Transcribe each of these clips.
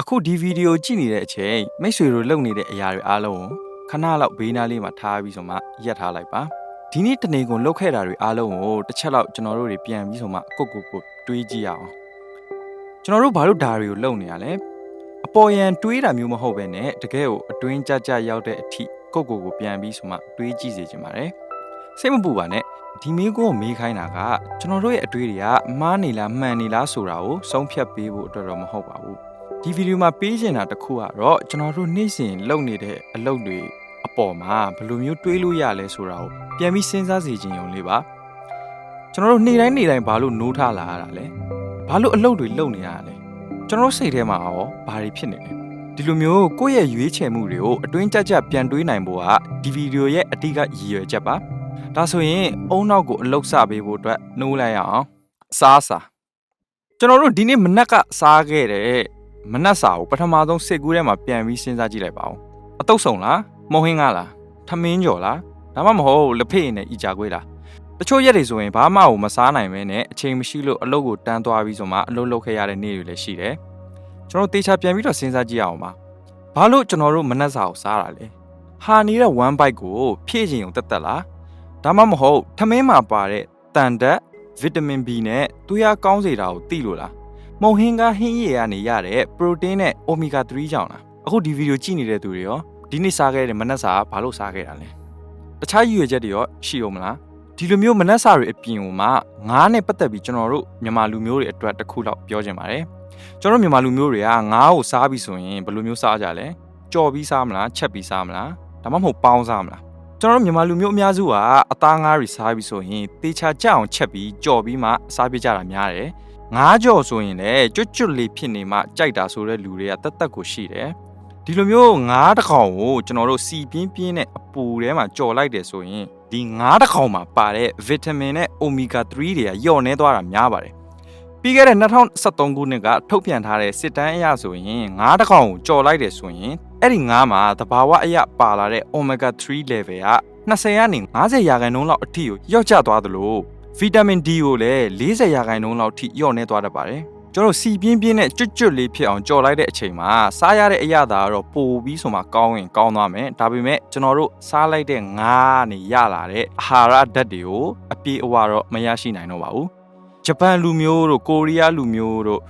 အခုဒီဗီဒီယိုကြည့်နေတဲ့အချိန်မိတ်ဆွေတို့လုပ်နေတဲ့အရာတွေအားလုံးကိုခဏလောက်ဘေးနားလေးမှာထားပြီးဆိုမှရက်ထားလိုက်ပါဒီနေ့တနေကုန်လုပ်ခဲ့တာတွေအားလုံးကိုတစ်ချက်လောက်ကျွန်တော်တို့တွေပြန်ပြီးဆိုမှကိုယ့်ကိုယ်ကိုတွေးကြည့်ရအောင်ကျွန်တော်တို့ဘာလို့ဒါတွေကိုလုပ်နေရလဲအပေါ်ယံတွေးတာမျိုးမဟုတ်ပဲねတကယ်ကိုအတွင်းကြကြရောက်တဲ့အထိကိုယ့်ကိုယ်ကိုပြန်ပြီးဆိုမှတွေးကြည့်စေချင်ပါတယ်စိတ်မပူပါနဲ့ဒီမင်းကိုမေးခိုင်းတာကကျွန်တော်တို့ရဲ့အတွေးတွေကမှားနေလားမှန်နေလားဆိုတာကိုဆုံးဖြတ်ပေးဖို့အတွက်တော့မဟုတ်ပါဘူး ဒီဗီဒီယိုမှာပေးချင်တာတစ်ခုကတော့ကျွန်တော်တို့နေ့စဉ်လုပ်နေတဲ့အလုပ်တွေအပေါ်မှာဘယ်လိုမျိုးတွေးလို့ရလဲဆိုတာကိုပြန်ပြီးစဉ်းစားစီခြင်းရုံလေးပါကျွန်တော်တို့နေ့တိုင်းနေ့တိုင်းဘာလို့နိုးထလာရတာလဲဘာလို့အလုပ်တွေလုပ်နေရတာလဲကျွန်တော်တို့စိတ်ထဲမှာရောဘာတွေဖြစ်နေလဲဒီလိုမျိုးကိုယ့်ရဲ့ရွေးချယ်မှုတွေကိုအတွင်းကြကြပြန်တွေးနိုင်ဖို့ကဒီဗီဒီယိုရဲ့အဓိကရည်ရွယ်ချက်ပါဒါဆိုရင်အုံနောက်ကိုအလုပ်စပေးဖို့အတွက်နိုးလိုက်ရအောင်အစားအစာကျွန်တော်တို့ဒီနေ့မနက်ကစားခဲ့တဲ့ မနက်စာကိုပထမဆုံးစစ်ကူးထဲမှာပြန်ပြီးစဉ်းစားကြည့်လိုက်ပါဦးအတုပ်ဆောင်လားမုံဟင်းကားလားထမင်းကြော်လားဒါမှမဟုတ်လက်ဖေးနဲ့ဤကြကွေးလားတချို့ရက်တွေဆိုရင်ဘာမှကိုမစားနိုင်ပဲနဲ့အချိန်မရှိလို့အလုပ်ကိုတန်းသွားပြီးဆိုမှအလုပ်လုပ်ခဲ့ရတဲ့နေ့တွေလည်းရှိတယ်ကျွန်တော်တေချာပြန်ပြီးတော့စဉ်းစားကြည့်ရအောင်ပါဘာလို့ကျွန်တော်တို့မနက်စာကိုစားတာလဲဟာနေတဲ့ one bite ကိုဖြည့်ခြင်းုံတက်တက်လားဒါမှမဟုတ်ထမင်းမှာပါတဲ့တန်ဓာတ်ဗီတာမင် B နဲ့သွေးအားကောင်းစေတာကိုသိလို့လား မုံဟင်းကဟင်းရည်ကနေရတဲ့ပရိုတင်းနဲ့အိုမီဂါ3ကြောင့်လားအခုဒီဗီဒီယိုကြည့်နေတဲ့သူတွေရောဒီနေ့စားခဲ့တဲ့မနက်စာကဘာလို့စားခဲ့တာလဲတခြားရည်ရွယ်ချက်တွေရောရှိအောင်မလားဒီလိုမျိုးမနက်စာတွေအပြင်ကိုမှငါးနဲ့ပတ်သက်ပြီးကျွန်တော်တို့မြန်မာလူမျိုးတွေအတွက်တစ်ခုလောက်ပြောချင်ပါတယ်ကျွန်တော်တို့မြန်မာလူမျိုးတွေကငါးကိုစားပြီးဆိုရင်ဘယ်လိုမျိုးစားကြလဲကြော်ပြီးစားမလားချက်ပြီးစားမလားဒါမှမဟုတ်ပေါင်းစားမလား ကျွန်တော်တို့မြန်မာလူမျိုးအများစုကအသားငါးတွေစားပြီးဆိုရင်တေချာကြအောင်ချက်ပြီးကြော်ပြီးမှစားပြကြတာများတယ်ငားကြော်ဆိုရင်လည်းကျွတ်ကျွတ်လေးဖြစ်နေမှကြိုက်တာဆိုတဲ့လူတွေကတက်တက်ကိုရှိတယ်ဒီလိုမျိုးငားတစ်ကောင်ကိုကျွန်တော်တို့စီပြင်းပြင်းနဲ့အပူထဲမှာကြော်လိုက်တယ်ဆိုရင်ဒီငားတစ်ကောင်မှာပါတဲ့ဗီတာမင်နဲ့အိုမီဂါ3တွေကလျော့နေသွားတာများပါတယ်ပြီးခဲ့တဲ့2023ခုနှစ်ကထုတ်ပြန်ထားတဲ့စစ်တမ်းအရဆိုရင်ငားတစ်ကောင်ကိုကြော်လိုက်တယ်ဆိုရင် အဲ့ဒီငားမှာသဘာဝအရပါလာတဲ့ omega 3 level က20ကနေ50ရာခိုင်နှုန်းလောက်အထိကိုလျော့ကျသွားသလိုဗီတာမင် D ကိုလည်း40ရာခိုင်နှုန်းလောက်ထိလျော့နေသွားတတ်ပါတယ်ကျွန်တော်စီပြင်းပြင်းနဲ့ကျွတ်ကျွတ်လေးဖြစ်အောင်ကြော်လိုက်တဲ့အချိန်မှာစားရတဲ့အရာသာကတော့ပိုပြီးဆိုမှကောင်းရင်ကောင်းသွားမယ်ဒါပေမဲ့ကျွန်တော်တို့စားလိုက်တဲ့ငါးနေရလာတဲ့အာဟာရဓာတ်တွေကိုအပြည့်အဝတော့မရရှိနိုင်တော့ပါဘူးဂျပန်လူမျိုးတို့ကိုရီးယားလူမျိုးတို့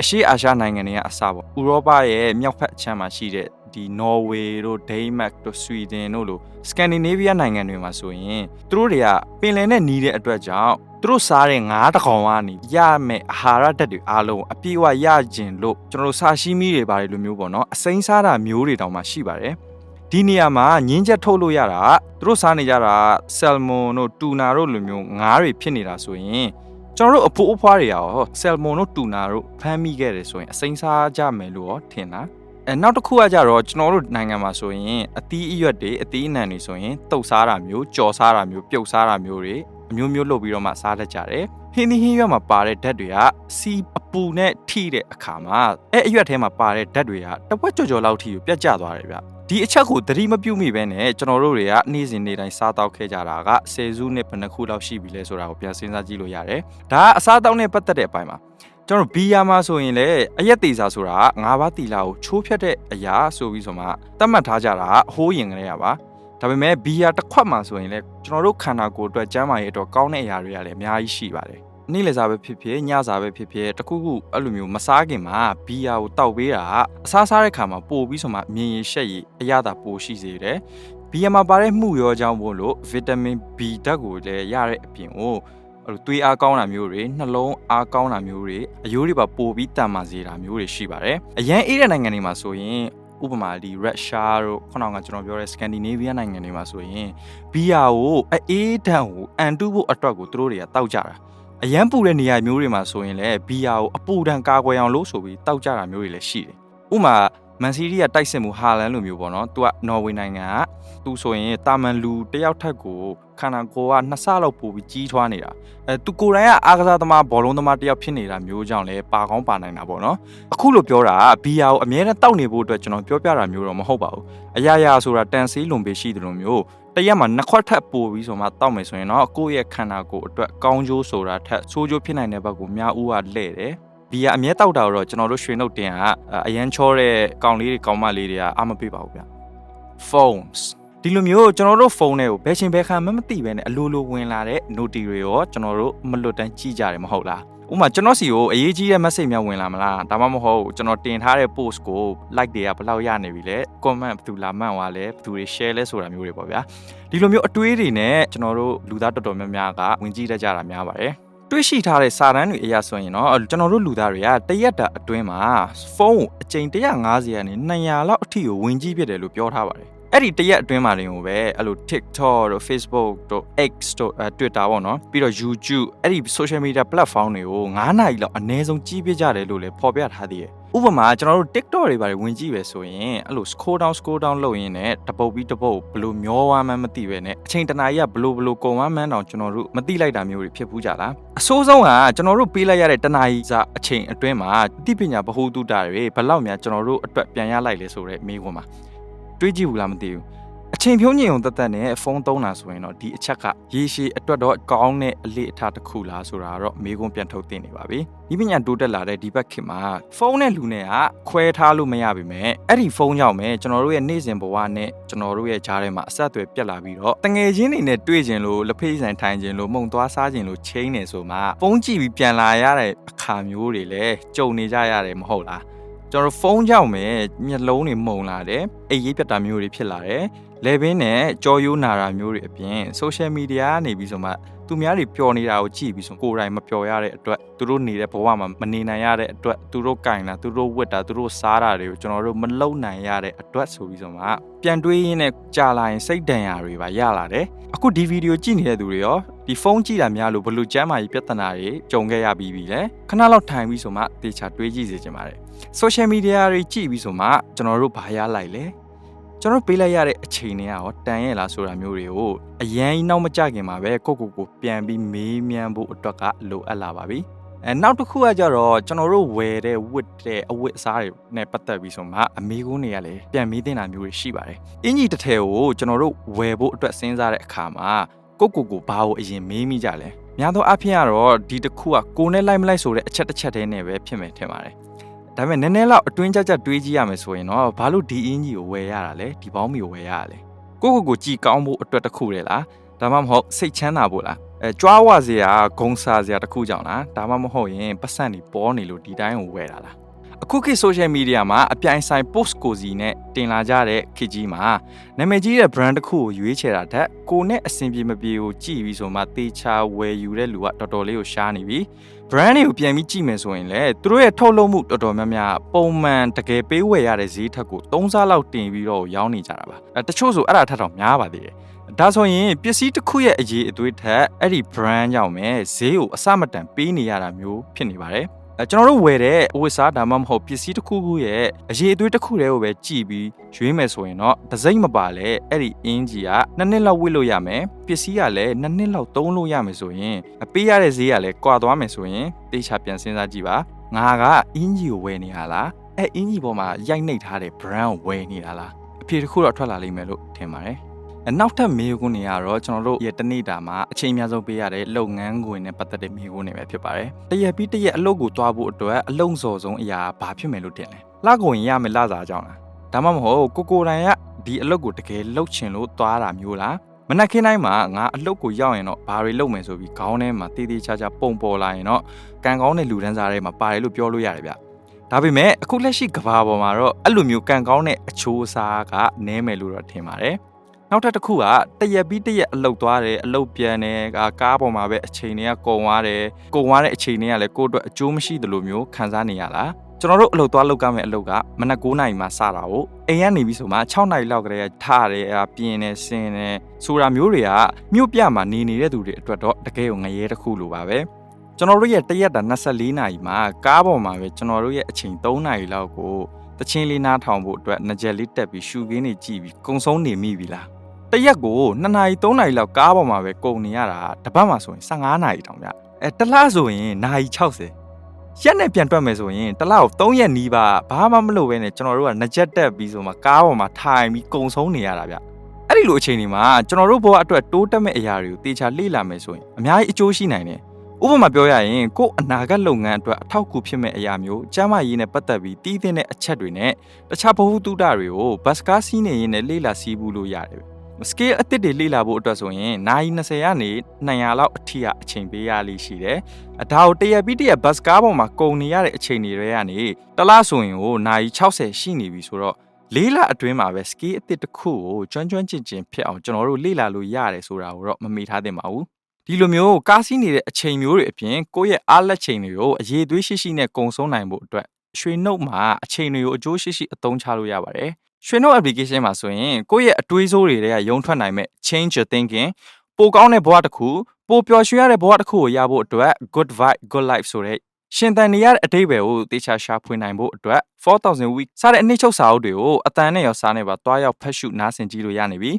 အရှေ့အာရှနိုင်ငံတွေကအစပေါ့ဥရောပရဲ့မြောက်ဖက်အခြမ်းမှာရှိတဲ့ ဒီနော်ဝေတို့ဒိန်းမတ်တို့ဆွီဒင်တို့လိုစကန်ဒီနေးဗီးယားနိုင်ငံတွေမှာဆိုရင်သူတို့တွေကပင်လယ်နဲ့နီးတဲ့အတွက်ကြောင့်သူတို့စားတဲ့ငါးတစ်ကောင်ကနေရမယ်အာဟာရဓာတ်တွေအားလုံးအပြည့်အဝရကျင်လို့ကျွန်တော်တို့ဆာရှိမီတွေပါတယ်လိုမျိုးပေါ့နော်အစိမ်းစားတာမျိုးတွေတောင်မှရှိပါတယ်ဒီနေရာမှာညင်းချက်ထုတ်လို့ရတာသူတို့စားနေကြတာဆယ်မွန်တို့တူနာတို့လိုမျိုးငါးတွေဖြစ်နေတာဆိုရင်ကျွန်တော်တို့အဖိုးအဖွားတွေရောဆယ်မွန်တို့တူနာတို့ဖမ်းမိခဲ့တယ်ဆိုရင်အစိမ်းစားကြမယ်လို့ရောထင်တာ အဲနောက်တစ်ခုကကြတော့ကျွန်တော်တို့နိုင်ငံမှာဆိုရင်အသီးအရွက်တွေအသီးအနှံတွေဆိုရင်တုပ်စားတာမျိုးကြော်စားတာမျိုးပြုတ်စားတာမျိုးတွေအမျိုးမျိုးလုပ်ပြီးတော့မှစားတတ်ကြတယ်ဟင်းသီးဟင်းရွက်မှာပါတဲ့ဓာတ်တွေကစီအပူနဲ့ထိတဲ့အခါမှာအဲအရွက်ထဲမှာပါတဲ့ဓာတ်တွေကတဝက်ကြော်ကြော်လောက်ထိကိုပြတ်ကျသွားတယ်ဗျဒီအချက်ကိုသတိမပြုမိပဲနဲ့ကျွန်တော်တို့တွေကနေ့စဉ်နေ့တိုင်းစားတောက်ခဲ့ကြတာကဆယ်စုနှစ်ဘယ်နှခုလောက်ရှိပြီလဲဆိုတာကိုပြန်စဉ်းစားကြည့်လို့ရတယ်ဒါကအစားတောက်နဲ့ပတ်သက်တဲ့အပိုင်းမှာ ကျွန်တော်ဘီယာမှာဆိုရင်လည်းအရက်သေးစာဆိုတာငါးပါးတီလာကိုချိုးဖြတ်တဲ့အရာဆိုပြီးဆိုမှသတ်မှတ်ထားကြတာဟိုးရင်ကလေးရပါဒါပေမဲ့ဘီယာတစ်ခွက်မှာဆိုရင်လည်းကျွန်တော်တို့ခန္ဓာကိုယ်အတွက်ကျန်းမာရေးအတွက်ကောင်းတဲ့အရာတွေကလည်းအများကြီးရှိပါတယ်နေ့လည်စာပဲဖြစ်ဖြစ်ညစာပဲဖြစ်ဖြစ်တခုခုအဲ့လိုမျိုးမစားခင်မှာဘီယာကိုတောက်ပေးတာအစားစားတဲ့ခါမှာပို့ပြီးဆိုမှမြင်ရရှက်ရည်အရသာပိုရှိစေတယ်ဘီယာမှာပါတဲ့မှုရောကြောင်းပို့လို့ဗီတာမင် B ဓာတ်ကိုလည်းရတဲ့အပြင်ကို အဲ့လိုသွေးအားကောင်းတာမျိုးတွေနှလုံးအားကောင်းတာမျိုးတွေအယိုးတွေပါပို့ပြီးတန်မာစေတာမျိုးတွေရှိပါတယ်အရန်အေးတဲ့နိုင်ငံတွေမှာဆိုရင်ဥပမာဒီ Russia တို့ခုနကကျွန်တော်ပြောတဲ့ Scandinavia နိုင်ငံတွေမှာဆိုရင်ဘီယာကိုအေးတန့်ကိုအန်တုဖို့အတွက်ကိုသူတို့တွေကတောက်ကြတာအရန်ပူတဲ့နေရာမျိုးတွေမှာဆိုရင်လည်းဘီယာကိုအပူဒဏ်ကာကွယ်အောင်လို့ဆိုပြီးတောက်ကြတာမျိုးတွေလည်းရှိတယ်ဥပမာ မန်စီးရီးကတိုက်စစ်မှုဟာလန်လိုမျိုးပေါ့နော်သူကနော်ဝေနိုင်ငံကသူဆိုရင်တာမန်လူတယောက်ထက်ကိုခန္ဓာကိုယ်ကနှစ်ဆလောက်ပိုပြီးကြီးထွားနေတာအဲသူကိုယ်တိုင်ကအားကစားသမားဘောလုံးသမားတယောက်ဖြစ်နေတာမျိုးကြောင့်လည်းပါကောင်းပါနိုင်တာပေါ့နော်အခုလိုပြောတာဘီယာကိုအမြဲတမ်းတောက်နေဖို့အတွက်ကျွန်တော်ပြောပြတာမျိုးတော့မဟုတ်ပါဘူးအရာရာဆိုတာတန်ဆေးလွန်ပေးရှိတယ်လို့မျိုးတရက်မှာနှစ်ခွက်ထပ်ပို့ပြီးဆိုမှတောက်မယ်ဆိုရင်တော့ကိုယ့်ရဲ့ခန္ဓာကိုယ်အတွက်ကောင်းကျိုးဆိုတာထက်ဆိုးကျိုးဖြစ်နိုင်တဲ့ဘက်ကိုများဦးကလှဲ့တယ် ဘီယာအမြဲတောက်တာတော့ကျွန်တော်တို့ရွှေနှုတ်တင်ကအရန်ချောတဲ့ကောင်လေးတွေကောင်မလေးတွေကအားမပေးပါဘူးဗျ phones ဒီလိုမျိုးကျွန်တော်တို့ဖုန်းတွေကိုဘယ်ချိန်ဘယ်ခါမှမသိပဲနဲ့အလိုလိုဝင်လာတဲ့ notification တွေရောကျွန်တော်တို့မလွတ်တမ်းကြည့်ကြတယ်မဟုတ်လားဥပမာကျွန်တော်စီကိုအရေးကြီးတဲ့ message များဝင်လာမလားဒါမှမဟုတ်ကျွန်တော်တင်ထားတဲ့ post ကို like တွေကဘယ်လောက်ရနေပြီလဲ comment ဘယ်သူလာမှန်သွားလဲဘယ်သူတွေ share လဲဆိုတာမျိုးတွေပေါ့ဗျာဒီလိုမျိုးအတွေးတွေနဲ့ကျွန်တော်တို့လူသားတော်တော်များများကဝင်ကြည့်တတ်ကြတာများပါတယ် တွေ့ရှိထားတဲ့စာတမ်းတွေအရာဆိုရင်တော့ကျွန်တော်တို့လူသားတွေကတရက်တာအတွင်းမှာဖုန်းကိုအချိန်150ကနေ200လောက်အထိကိုဝင်ကြည့်ပြတယ်လို့ပြောထားပါတယ်အဲ့ဒီတရက်အတွင်းမှာတင်ကိုပဲအဲ့လို TikTok တို့ Facebook တို့ X တို့အဲ Twitter ပေါ့နော်ပြီးတော့ YouTube အဲ့ဒီ social media platform တွေကို9နာရီလောက်အနည်းဆုံးကြီးပြကြတယ်လို့လည်းဖော်ပြထားသေးတယ် ဥပမာကျွန်တော်တို့ TikTok တွေပါတယ်ဝင်ကြည့်ပဲဆိုရင်အဲ့လို scroll down scroll down လုပ်ရင်းနဲ့တပုတ်ပြီးတပုတ်ဘလို့မျောဝမ်းမှန်းမသိပဲနဲ့အချိန်တနာကြီးကဘလို့ဘလို့ကုန်ဝမ်းမှန်းတောင်ကျွန်တော်တို့မသိလိုက်တာမျိုးတွေဖြစ်ဘူးကြလားအဆိုးဆုံးကကျွန်တော်တို့ပေးလိုက်ရတဲ့တနာကြီးစာအချိန်အတွင်းမှာအသိပညာဗဟုသုတတွေဘယ်လောက်များကျွန်တော်တို့အတွက်ပြန်ရလိုက်လဲဆိုတဲ့မေးခွန်းပါတွေးကြည့်ဘူးလားမသိဘူး အချိန်ဖြုံးညင်ုံတက်တက်နဲ့ဖုန်းသုံးတာဆိုရင်တော့ဒီအချက်ကရေရှည်အတွက်တော့ကောင်းတဲ့အလေးအထားတစ်ခုလားဆိုတာတော့မေးခွန်းပြန်ထုတ်တင်နေပါပြီဒီပညာတိုးတက်လာတဲ့ဒီဘက်ခေတ်မှာဖုန်းနဲ့လူနဲ့ကခွဲထားလို့မရပါပဲအဲ့ဒီဖုန်းကြောင့်ပဲကျွန်တော်တို့ရဲ့နေ့စဉ်ဘဝနဲ့ကျွန်တော်တို့ရဲ့ဂျားထဲမှာအဆက်အသွယ်ပြတ်လာပြီးတော့တငယ်ချင်းတွေနဲ့တွေ့ကြလို့လက်ဖေးဆိုင်ထိုင်ခြင်းလို့မှုံသွားစားခြင်းလို့ချင်းနေဆိုမှဖုန်းကြည့်ပြီးပြန်လာရတဲ့အခါမျိုးတွေလည်းကြုံနေကြရတယ်မဟုတ်လားကျွန်တော်ဖုန်းကြောင့်ပဲမျက်လုံးတွေမှုံလာတယ်အိပ်ရေးပြတ်တာမျိုးတွေဖြစ်လာတယ် လေဘင်းနဲ့ကြောရိုးနာတာမျိုးတွေအပြင် social media ကနေပြီးဆိုမှသူများတွေပျော်နေတာကိုကြည့်ပြီးဆိုကိုယ်တိုင်မပျော်ရတဲ့အတွက်သူတို့နေတဲ့ဘဝမှာမနေနိုင်ရတဲ့အတွက်သူတို့ကင်တာသူတို့ဝတ်တာသူတို့စားတာတွေကိုကျွန်တော်တို့မလုံနိုင်ရတဲ့အတွက်ဆိုပြီးဆိုမှပြန်တွေးရင်းနဲ့ကြာလာရင်စိတ်ဒဏ်ရာတွေပါရလာတယ်အခုဒီဗီဒီယိုကြည့်နေတဲ့သူတွေရောဒီဖုန်းကြည့်တာများလို့ဘလို့ကျမ်းမာရေးပြဿနာတွေကြုံခဲ့ရပြီးပြီလေခဏလောက်ထိုင်ပြီးဆိုမှတေချာတွေးကြည့်စေချင်ပါတယ် social media တွေကြည့်ပြီးဆိုမှကျွန်တော်တို့ဘာရလိုက်လဲ ကျွန်တော်ပေးလိုက်ရတဲ့အချိန်တွေကရောတန်ရဲ့လားဆိုတာမျိုးတွေကိုအရန်ကြီးနောက်မကြခင်မှာပဲကိုကိုကိုပြန်ပြီးမေးမြန်းဖို့အတွက်ကလိုအပ်လာပါပြီအဲနောက်တစ်ခုကကြတော့ကျွန်တော်တို့ဝယ်တဲ့ဝတ်တဲ့အဝတ်အစားတွေနဲ့ပတ်သက်ပြီးဆိုမှအမေကုန်းတွေကလည်းပြန်မေးတင်တာမျိုးတွေရှိပါတယ်အင်ကြီးတစ်ထည်ကိုကျွန်တော်တို့ဝယ်ဖို့အတွက်စဉ်းစားတဲ့အခါမှာကိုကိုကိုဘာကိုအရင်မေးမိကြလဲများသောအားဖြင့်ကတော့ဒီတစ်ခုကကိုနဲ့လိုက်မလိုက်ဆိုတဲ့အချက်တစ်ချက်တည်းနဲ့ပဲဖြစ်မယ်ထင်ပါတယ် ဒါပေမဲ့နည်းနည်းလောက်အတွင်းကြကြတွေးကြည့်ရမယ်ဆိုရင်တော့ဘာလို့ဒီအင်ကြီးကိုဝယ်ရတာလဲဒီပေါင်းမီကိုဝယ်ရတာလဲကိုကိုကိုကြည်ကောင်းဖို့အတွက်တစ်ခုလေလားဒါမှမဟုတ်စိတ်ချမ်းသာဖို့လားအဲကြွားဝစရာဂုံစာစရာတစ်ခုကြောင့်လားဒါမှမဟုတ်ရင်ပတ်စံနေပေါ်နေလို့ဒီတိုင်းကိုဝယ်တာလားအခုခေတ် social media မှာအပြိုင်ဆိုင် post ကိုစီနဲ့တင်လာကြတဲ့ခေတ်ကြီးမှာနာမည်ကြီးတဲ့ brand တစ်ခုကိုရွေးချယ်တာတက်ကိုနဲ့အဆင်ပြေမပြေကိုကြည့်ပြီးဆိုမှတေချာဝယ်ယူတဲ့လူကတော်တော်လေးကိုရှားနေပြီ brand တွေကိုပြန်ပြီးကြည့်မယ်ဆိုရင်လည်းသူတို့ရဲ့ထုတ်လုပ်မှုတော်တော်များများပုံမှန်တကယ်ပေးဝယ်ရတဲ့ဈေးထက်ကို3ဆလောက်တင်ပြီးတော့ရောင်းနေကြတာပါအဲတချို့ဆိုအဲ့ဒါထက်တော့များပါသေးတယ်ဒါဆိုရင်ပစ္စည်းတစ်ခုရဲ့အရေးအသွေးထက်အဲ့ဒီ brand ကြောင့်ပဲဈေးကိုအစမတန်ပေးနေရတာမျိုးဖြစ်နေပါတယ်အဲ ကျွန်တော်တို့ဝယ်တဲ့အဝတ်စားဒါမှမဟုတ်ပစ္စည်းတစ်ခုခုရဲ့အရေးအသွေးတစ်ခုတည်းကိုပဲကြည့်ပြီးရွေးမယ်ဆိုရင်တော့ဒစိမ့်မပါလဲအဲ့ဒီအင်ဂျီကနှစ်နှစ်လောက်ဝတ်လို့ရမယ်ပစ္စည်းကလည်းနှစ်နှစ်လောက်သုံးလို့ရမယ်ဆိုရင်အပေးရတဲ့ဈေးကလည်းကွာသွားမယ်ဆိုရင်တေချာပြန်စဉ်းစားကြည့်ပါငါကအင်ဂျီကိုဝယ်နေရလားအဲအင်ဂျီပေါ်မှာရိုက်နှိပ်ထားတဲ့ brand ကိုဝယ်နေတာလားအဖြေတစ်ခုတော့ထွက်လာလိမ့်မယ်လို့ထင်ပါတယ်အ နောက်ထပ်မေးခွန်းတွေကတော့ကျွန်တော်တို့ရဲ့တနေ့တာမှာအချိန်အများဆုံးပေးရတဲ့လုပ်ငန်းခွင်နဲ့ပတ်သက်တဲ့မေးခွန်းတွေပဲဖြစ်ပါတယ်။တရက်ပြီးတရက်အလုပ်ကိုတွားဖို့အတွက်အလုံးစော်ဆုံးအရာဘာဖြစ်မယ်လို့ထင်လဲ။လကုန်ရင်ရမယ်လစားကြောင်းလား။ဒါမှမဟုတ်ကိုကိုတိုင်ကဒီအလုပ်ကိုတကယ်လုပ်ချင်လို့တွားတာမျိုးလား။မနက်ခင်းတိုင်းမှာငါအလုပ်ကိုရောက်ရင်တော့ဘာတွေလုပ်မယ်ဆိုပြီးခေါင်းထဲမှာတေးသေးချာချာပုံပေါ်လာရင်တော့ကံကောင်းတဲ့လူတန်းစားတွေမှာပါတယ်လို့ပြောလို့ရတယ်ဗျ။ဒါပေမဲ့အခုလက်ရှိကဘာပေါ်မှာတော့အဲ့လိုမျိုးကံကောင်းတဲ့အချိုးအစားကနည်းမယ်လို့တော့ထင်ပါတယ်။ နောက်ထပ်တစ်ခုကတရက်ပြီးတရက်အလုတ်သွားတယ်အလုတ်ပြန်တယ်ကကားပေါ်မှာပဲအချိန်တွေကကုန်သွားတယ်ကုန်သွားတဲ့အချိန်တွေကလည်းကိုယ့်အတွက်အကျိုးမရှိသလိုမျိုးခံစားနေရလားကျွန်တော်တို့အလုပ်သွားလုပ်ကမဲ့အလုပ်ကမနက်9နာရီမှစတာကိုအိမ်ကနေပြီးဆိုမှ6နာရီလောက်ကလေးထရတယ်ပြင်းနေစင်းနေဆိုတာမျိုးတွေကမြို့ပြမှာနေနေတဲ့သူတွေအတွက်တော့တကယ်ကိုငရဲတစ်ခုလိုပါပဲကျွန်တော်တို့ရဲ့တရက်တာ24နာရီမှာကားပေါ်မှာပဲကျွန်တော်တို့ရဲ့အချိန်3နာရီလောက်ကိုတချင်းလေးနားထောင်ဖို့အတွက်ငကြက်လေးတက်ပြီးရှူခင်းနေကြည့်ပြီးကုံဆုံးနေမိပြီလား တရက်ကို2နာရီ3နာရီလောက်ကားပေါ်မှာပဲကုန်နေရတာတပတ်မှဆိုရင်15နာရီတောင်ဗျအဲတလားဆိုရင်နာရီ60ရက်နဲ့ပြန်တွက်မယ်ဆိုရင်တလားကို3ရက်နီးပါဘာမှမလုပ်ဘဲနဲ့ကျွန်တော်တို့ကငကြက်တက်ပြီးဆိုမှကားပေါ်မှာထိုင်ပြီးကုံဆုံးနေရတာဗျအဲ့ဒီလိုအချိန်ဒီမှာကျွန်တော်တို့ဘဝအတွက်တိုးတက်မဲ့အရာတွေကိုတေချာလေ့လာမယ်ဆိုရင်အများကြီးအကျိုးရှိနိုင်တယ်ဥပမာပြောရရင်ကို့အနာဂတ်လုပ်ငန်းအတွက်အထောက်အကူဖြစ်မဲ့အရာမျိုးကျန်းမာရေးနဲ့ပတ်သက်ပြီးတည်တဲ့အချက်တွေနဲ့တခြားဗဟုသုတတွေကိုဘတ်စကားစီးနေရင်းနဲ့လေ့လာစီးပူးလို့ရတယ်ပဲ scale အသစ်တွေလေ့လာဖို့အတွက်ဆိုရင်နိုင်20ကနေ200လောက်အထိကအချိန်ပေးရလိမ့်ရှိတယ်။အဒါကိုတရက်ပြီးတရက်ဘတ်စကားပေါ်မှာကုန်နေရတဲ့အချိန်တွေတွေကနေတစ်လားဆိုရင်ကိုနိုင်60ရှိနေပြီဆိုတော့လေးလအတွင်းမှာပဲ scale အသစ်တစ်ခုကိုကျွမ်းကျွမ်းကျင်ကျင်ဖြစ်အောင်ကျွန်တော်တို့လေ့လာလို့ရတယ်ဆိုတာကိုတော့မမေ့ထားသင့်ပါဘူး။ဒီလိုမျိုးကားစီးနေတဲ့အချိန်မျိုးတွေအပြင်ကိုယ့်ရဲ့အားလက်ချိန်တွေကိုအရေးသွေးရှိရှိနဲ့ကုံဆုံးနိုင်ဖို့အတွက်ရွှေနှုတ်မှာအချိန်တွေကိုအကျိုးရှိရှိအသုံးချလို့ရပါတယ်။ ရွှေနှုတ် application မှာဆိုရင်ကိုယ့်ရဲ့အတွေးစိုးတွေတွေကရုံထွက်နိုင်မဲ့ change your thinking ပိုကောင်းတဲ့ဘဝတစ်ခုပိုပျော်ရွှင်ရတဲ့ဘဝတစ်ခုကိုရဖို့အတွက် good vibe good life ဆိုတဲ့ရှင်သန်နေရတဲ့အတိတ်ပဲကိုတေချာရှာဖွေနိုင်ဖို့အတွက်4000 week စတဲ့အနှစ်ချုပ်စာအုပ်တွေကိုအတန်နဲ့ရောစားနဲ့ပါတွားရောက်ဖတ်ရှုနားဆင်ကြည့်လို့ရနေပြီ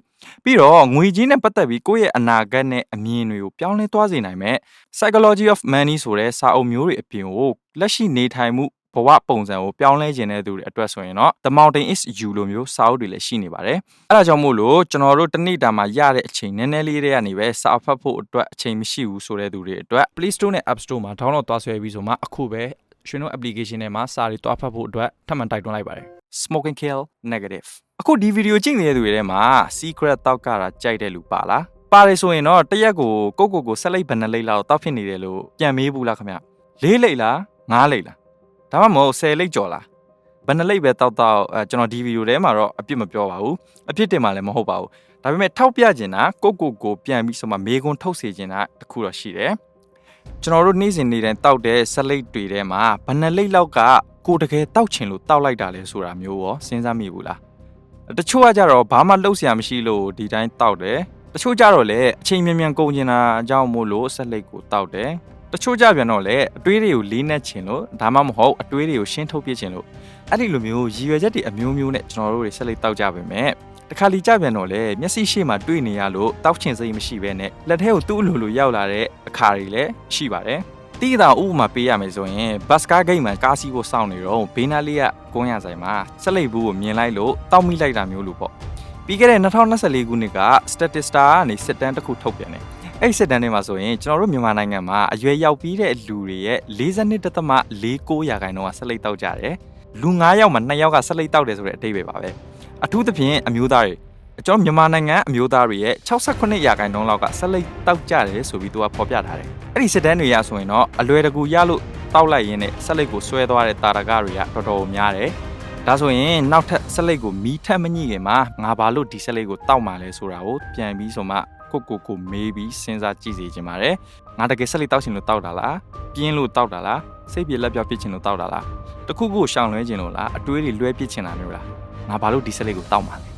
ပြီးတော့ငွေကြီးနဲ့ပတ်သက်ပြီးကိုယ့်ရဲ့အနာဂတ်နဲ့အမြင်တွေကိုပြောင်းလဲသွားစေနိုင်မဲ့ psychology of money ဆိုတဲ့စာအုပ်မျိုးတွေအပြင်ကိုလက်ရှိနေထိုင်မှု ဘဝပုံစံကိုပြောင်းလဲခြင်းတဲ့သူတွေအတွက်ဆိုရင်တော့ The Mountain is You လိုမျိုးစာအုပ်တွေလည်းရှိနေပါတယ်။အဲဒါကြောင့်မို့လို့ကျွန်တော်တို့တစ်နေ့တာမှာရတဲ့အချိန်နည်းနည်းလေးတွေကနေပဲစာဖတ်ဖို့အတွက်အချိန်မရှိဘူးဆိုတဲ့သူတွေအတွက် Play Store နဲ့ App Store မှာ download သွားဆွဲပြီးဆိုမှအခုပဲရွှေနှုတ် application ထဲမှာစာတွေတွားဖတ်ဖို့အတွက်ထပ်မံတိုက်တွန်းလိုက်ပါတယ် Smoking Kill Negative အခုဒီဗီဒီယိုကြည့်နေတဲ့သူတွေထဲမှာ secret တောက်ကတာကြိုက်တဲ့လူပါလားပါတယ်ဆိုရင်တော့တရက်ကိုကိုကိုကိုဆက်လိုက်ဘယ်နှလိမ့်လောက်တောက်ဖြစ်နေတယ်လို့ပြန်မေးဘူးလားခင်ဗျလေးလိမ့်လားငါးလိမ့်လား ဒါမှမဟုတ်10လိမ့်ကျော်လားဘယ်နှလိမ့်ပဲတောက်တောက်အဲကျွန်တော်ဒီဗီဒီယိုထဲမှာတော့အပြစ်မပြောပါဘူးအပြစ်တင်မှလည်းမဟုတ်ပါဘူးဒါပေမဲ့ထောက်ပြကျင်တာကိုကိုကိုပြန်ပြီးဆိုမှမေကွန်းထုတ်စေကျင်တာတခုတော့ရှိတယ်ကျွန်တော်တို့နေ့စဉ်နေ့တိုင်းတောက်တဲ့ဆက်လိပ်တွေထဲမှာဘယ်နှလိမ့်လောက်ကကိုတကယ်တောက်ချင်လို့တောက်လိုက်တာလဲဆိုတာမျိုးရောစဉ်းစားမိဘူးလားတချို့ကကြတော့ဘာမှလှုပ်ရှားမရှိလို့ဒီတိုင်းတောက်တယ်တချို့ကြတော့လည်းအချိန်မြန်မြန်ကုန်ကျင်တာအကြောင်းမို့လို့ဆက်လိပ်ကိုတောက်တယ် တချို့ကြပြန်တော့လည်းအတွေးတွေကိုလေးနက်ချင်လို့ဒါမှမဟုတ်အတွေးတွေကိုရှင်းထုတ်ပြချင်လို့အဲ့ဒီလိုမျိုးရည်ရွယ်ချက်တွေအမျိုးမျိုးနဲ့ကျွန်တော်တို့တွေဆက်လိပ်တောက်ကြပါမယ်တခါလီကြပြန်တော့လေမျက်စိရှေ့မှာတွေ့နေရလို့တောက်ချင်စိတ်မရှိဘဲနဲ့လက်ထဲကိုသူ့အလိုလိုရောက်လာတဲ့အခါတွေလည်းရှိပါတယ်တိတာဥပမာပေးရမယ်ဆိုရင်ဘတ်စကားဂိတ်မှာကားစီးဖို့စောင့်နေတော့ဘေးနားလေးကကုန်းရဆိုင်မှာဆက်လိပ်ဘူးကိုမြင်လိုက်လို့တောက်မိလိုက်တာမျိုးလို့ပေါ့ပြီးခဲ့တဲ့2024ခုနှစ်က Statista ကနေစစ်တမ်းတစ်ခုထုတ်ပြန်တယ် အဲ့ဒီစစ်တမ်းတွေမှာဆိုရင်ကျွန်တော်တို့မြန်မာနိုင်ငံမှာအရွယ်ရောက်ပြီးတဲ့လူတွေရဲ့42.49ရာခိုင်နှုန်းကဆက်လိပ်တောက်ကြတယ်လူ9ယောက်မှာ2ယောက်ကဆက်လိပ်တောက်တယ်ဆိုတဲ့အတိတ်ပဲပါပဲအထူးသဖြင့်အမျိုးသားတွေကျွန်တော်မြန်မာနိုင်ငံအမျိုးသားတွေရဲ့68ရာခိုင်နှုန်းလောက်ကဆက်လိပ်တောက်ကြတယ်ဆိုပြီးသူကဖော်ပြထားတယ်အဲ့ဒီစစ်တမ်းတွေရဆိုရင်တော့အလွယ်တကူရလို့တောက်လိုက်ရင်းနဲ့ဆက်လိပ်ကိုဆွဲသွားတဲ့တာရကတွေကတော်တော်များတယ်ဒါဆိုရင်နောက်ထပ်ဆက်လိပ်ကိုမီးထက်မညိခင်မှာငါဘာလို့ဒီဆက်လိပ်ကိုတောက်မှလဲဆိုတာကိုပြန်ပြီးဆိုမှ ကိုကိုကိုမေးပြီးစဉ်းစားကြည့်စေချင်ပါတယ်ငါတကယ်ဆက်လိပ်တောက်ချင်လို့တောက်တာလားပြင်းလို့တောက်တာလားစိတ်ပြေလက်ပြောက်ပြစ်ချင်လို့တောက်တာလားတခုခုရှောင်လွှဲချင်လို့လားအတွေးတွေလွှဲပစ်ချင်တာမျိုးလားငါဘာလို့ဒီဆက်လိပ်ကိုတောက်မှလဲ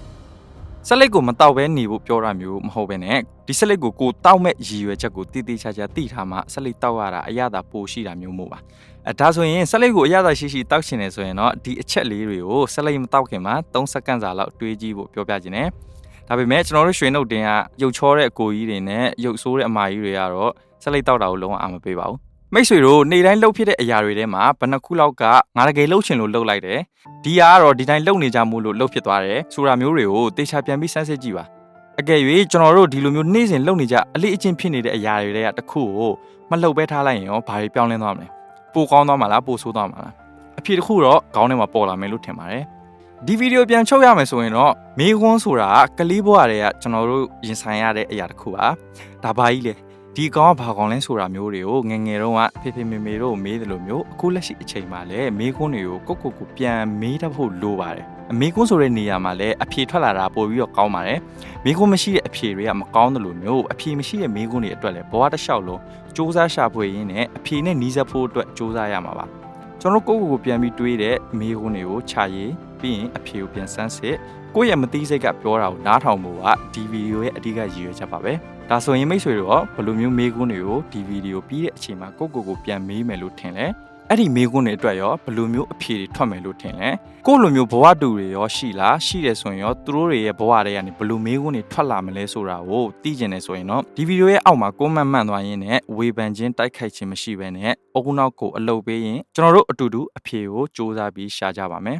ဆက်လိပ်ကိုမတောက်ဘဲနေဖို့ပြောတာမျိုးမဟုတ်ဘဲနဲ့ဒီဆက်လိပ်ကိုကိုတောက်မဲ့ရည်ရွယ်ချက်ကိုတည်တည်ချာချာသိထားမှဆက်လိပ်တောက်ရတာအရသာပိုရှိတာမျိုးမို့ပါအဲဒါဆိုရင်ဆက်လိပ်ကိုအရသာရှိရှိတောက်ချင်တယ်ဆိုရင်တော့ဒီအချက်လေးတွေကိုဆက်လိပ်မတောက်ခင်မှာ3စက္ကန့်စာလောက်တွေးကြည့်ဖို့ပြောပြခြင်းနဲ့ ဒါပေမဲ့ကျွန်တော်တို့ရွှေနှုတ်တင်ကရုပ်ချောတဲ့အကိုကြီးတွေနဲ့ရုပ်ဆိုးတဲ့အမကြီးတွေကတော့ဆက်လိပ်တောက်တာကိုလုံးဝအာမပေးပါဘူးမိတ်ဆွေတို့နေတိုင်းလှုပ်ဖြစ်တဲ့အရာတွေထဲမှာဘယ်နှခုလောက်ကငါတကယ်လှုပ်ချင်လို့လှုပ်လိုက်တယ်ဒီဟာကတော့ဒီတိုင်းလှုပ်နေကြမှုလို့လှုပ်ဖြစ်သွားတယ်ဆိုတာမျိုးတွေကိုတေချာပြန်ပြီးစမ်းစစ်ကြည့်ပါအကယ်၍ကျွန်တော်တို့ဒီလိုမျိုးနေ့စဉ်လှုပ်နေကြအလေးအကျင့်ဖြစ်နေတဲ့အရာတွေတွေကတစ်ခုကိုမလှုပ်ပဲထားလိုက်ရင်ရောဘာတွေပြောင်းလဲသွားမလဲပိုကောင်းသွားမှာလားပိုဆိုးသွားမှာလားအဖြစ်တစ်ခုတော့ခေါင်းထဲမှာပေါ်လာမယ်လို့ထင်ပါတယ် ဒီဗီဒီယိုပြန်ချုပ်ရမယ်ဆိုရင်တော့မေခွန်းဆိုတာကကလေးဘဝတွေကကျွန်တော်တို့ရင်ဆိုင်ရတဲ့အရာတစ်ခုပါဒါပါကြီးလေဒီကောင်ကဘာကောင်လဲဆိုတာမျိုးတွေကိုငယ်ငယ်တုန်းကဖေဖေမေမေတို့မေးတယ်လို့မျိုးအခုလက်ရှိအချိန်မှာလည်းမေခွန်းတွေကိုကိုကိုကိုပြန်မေးတတ်ဖို့လိုပါတယ်အမေကွန်းဆိုတဲ့နေရာမှာလည်းအဖြေထွက်လာတာပို့ပြီးတော့ကောင်းပါတယ်။မေကွန်းမရှိတဲ့အဖြေတွေကမကောင်းတယ်လို့မျိုးအဖြေမရှိတဲ့မေကွန်းတွေအတွက်လည်းဘဝတစ်လျှောက်လုံးစူးစမ်းရှာဖွေရင်းနဲ့အဖြေနဲ့နှီးစပ်ဖို့အတွက်စူးစမ်းရမှာပါ။ ကျွန်တော်ကိုယ့်ကိုယ်ကိုပြန်ပြီးတွေးတဲ့မေကွန်းတွေကိုခြာရည်ပြီးရင်အဖြေကိုပြန်စမ်းစစ်ကိုယ့်ရဲ့မသိစိတ်ကပြောတာကိုနားထောင်ဖို့ကဒီဗီဒီယိုရဲ့အဓိကရည်ရွယ်ချက်ပါပဲ။ဒါဆိုရင်မိတ်ဆွေတို့ရောဘယ်လိုမျိုးမေကွန်းတွေကိုဒီဗီဒီယိုပြီးတဲ့အချိန်မှာကိုယ့်ကိုယ်ကိုပြန်မေးမယ်လို့ထင်လဲ။ အဲ့ဒီမေးခွန်းတွေအတွက်ရောဘယ်လိုမျိုးအဖြေတွေထွက်မယ်လို့ထင်လဲကိုယ့်လိုမျိုးဘဝတူတွေရောရှိလားရှိတယ်ဆိုရင်ရောသူတို့တွေရဲ့ဘဝတွေကနေဘယ်လိုမေးခွန်းတွေထွက်လာမလဲဆိုတာကိုသိကျင်နေဆိုရင်တော့ဒီဗီဒီယိုရဲ့အောက်မှာကွန်မန့်မှန်သွားရင်းနဲ့ဝေဖန်ခြင်းတိုက်ခိုက်ခြင်းမရှိဘဲနဲ့အုံနောက်ကိုအလုပ်ပေးရင်ကျွန်တော်တို့အတူတူအဖြေကိုစူးစမ်းပြီးရှာကြပါမယ်